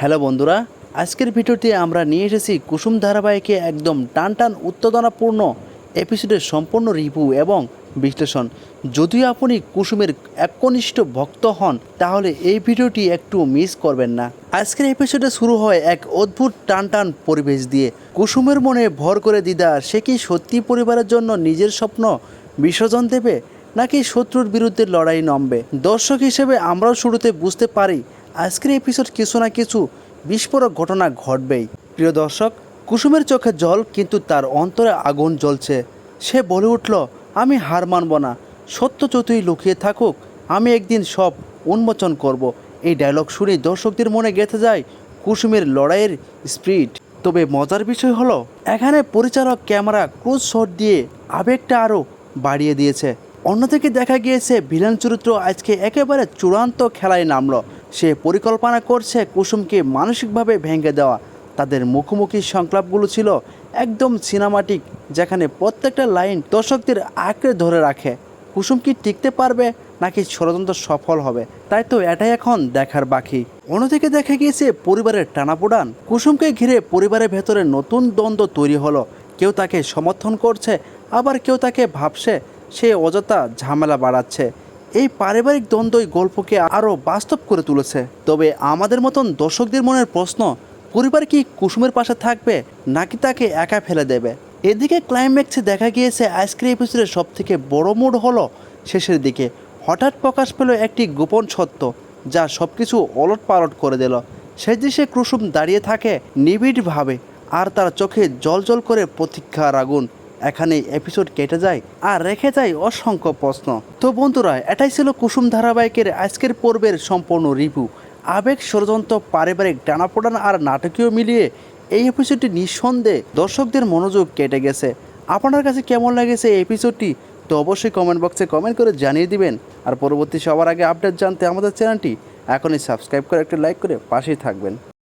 Hello বন্ধুরা, আজকের ভিডিওতে আমরা নিয়ে এসেছি কুসুম ধারাবাহিকে একদম টান টান উত্তেজনাপূর্ণ এপিসোডের সম্পূর্ণ রিভিউ এবং বিশ্লেষণ। যদিও আপনি কুসুমের একনিষ্ঠ ভক্ত হন, তাহলে এই ভিডিওটি একটু মিস করবেন না। আজকের এপিসোডে শুরু হয় এক অদ্ভুত টান টান পরিবেশ দিয়ে। কুসুমের মনে ভর করে দিদা, সে কি সত্যি পরিবারের জন্য নিজের স্বপ্ন বিসর্জন দেবে, নাকি শত্রুর বিরুদ্ধে লড়াই নামবে? দর্শক হিসেবে আমরাও শুরুতে বুঝতে পারি আজকের এপিসোড কিছু না কিছু বিস্ফোরক ঘটনা ঘটবেই। প্রিয় দর্শক, কুসুমের চোখে জল, কিন্তু তার অন্তরে আগুন জ্বলছে। সে বলে উঠল, আমি হার মানব না। সত্য যতই লুকিয়ে থাকুক, আমি একদিন সব উন্মোচন করব। এই ডায়লগ শুনে দর্শকদের মনে গেঁথে যায় কুসুমের লড়াইয়ের স্পিড তবে মজার বিষয় হলো, এখানে পরিচালক ক্যামেরা ক্লোজ শট দিয়ে আবেগটা আরও বাড়িয়ে দিয়েছে। অন্যদিকে দেখা গিয়েছে, ভিলেন চরিত্র আজকে একেবারে চূড়ান্ত খেলায় নামলো। সে পরিকল্পনা করছে কুসুমকে মানসিকভাবে ভেঙে দেওয়া। তাদের মুখোমুখি সংলাপগুলো ছিল একদম সিনেমাটিক যেখানে প্রত্যেকটা লাইন দর্শকদের আঁকড়ে ধরে রাখে। কুসুম কি টিকতে পারবে নাকি ষড়যন্ত্র সফল হবে? তাই তো এটাই এখন দেখার বাকি। অন্যদিকে দেখা গিয়েছে পরিবারের টানাপোড়ান। কুসুমকে ঘিরে পরিবারের ভেতরে নতুন দ্বন্দ্ব তৈরি হলো। কেউ তাকে সমর্থন করছে, আবার কেউ তাকে ভাবছে সে অযথা ঝামেলা বাড়াচ্ছে। এই পারিবারিক দ্বন্দ্বই গল্পকে আরও বাস্তব করে তুলেছে। তবে আমাদের মতন দর্শকদের মনের প্রশ্ন, পরিবার কি কুসুমের পাশে থাকবে নাকি তাকে একা ফেলে দেবে? এদিকে ক্লাইম্যাক্সে দেখা গিয়েছে আইসক্রিম এপিসোডের সব থেকে বড় মুড হলো শেষের দিকে। হঠাৎ প্রকাশ পেল একটি গোপন সত্য, যা সব কিছু অলট পালট করে দিল। সেই দৃশ্যে কুসুম দাঁড়িয়ে থাকে নিবিড়ভাবে আর তার চোখে জল জল করে প্রতীক্ষার আগুন। এখানে এপিসোড কেটে যায় আর রেখে যায় অসংখ্য প্রশ্ন। তো বন্ধুরা, এটাই ছিল কুসুম ধারাবাহিকের আজকের পর্বের সম্পূর্ণ রিভিউ আবেগ, ষড়যন্ত্র, পারিবারিক টানাপোড়ান আর নাটকীয় মিলিয়ে এই এপিসোডটি নিঃসন্দেহে দর্শকদের মনোযোগ কেটে গেছে। আপনার কাছে কেমন লেগেছে এই এপিসোডটি তো অবশ্যই কমেন্ট বক্সে কমেন্ট করে জানিয়ে দিবেন। আর পরবর্তী সবার আগে আপডেট জানতে আমাদের চ্যানেলটি এখনই সাবস্ক্রাইব করে একটা লাইক করে পাশেই থাকবেন।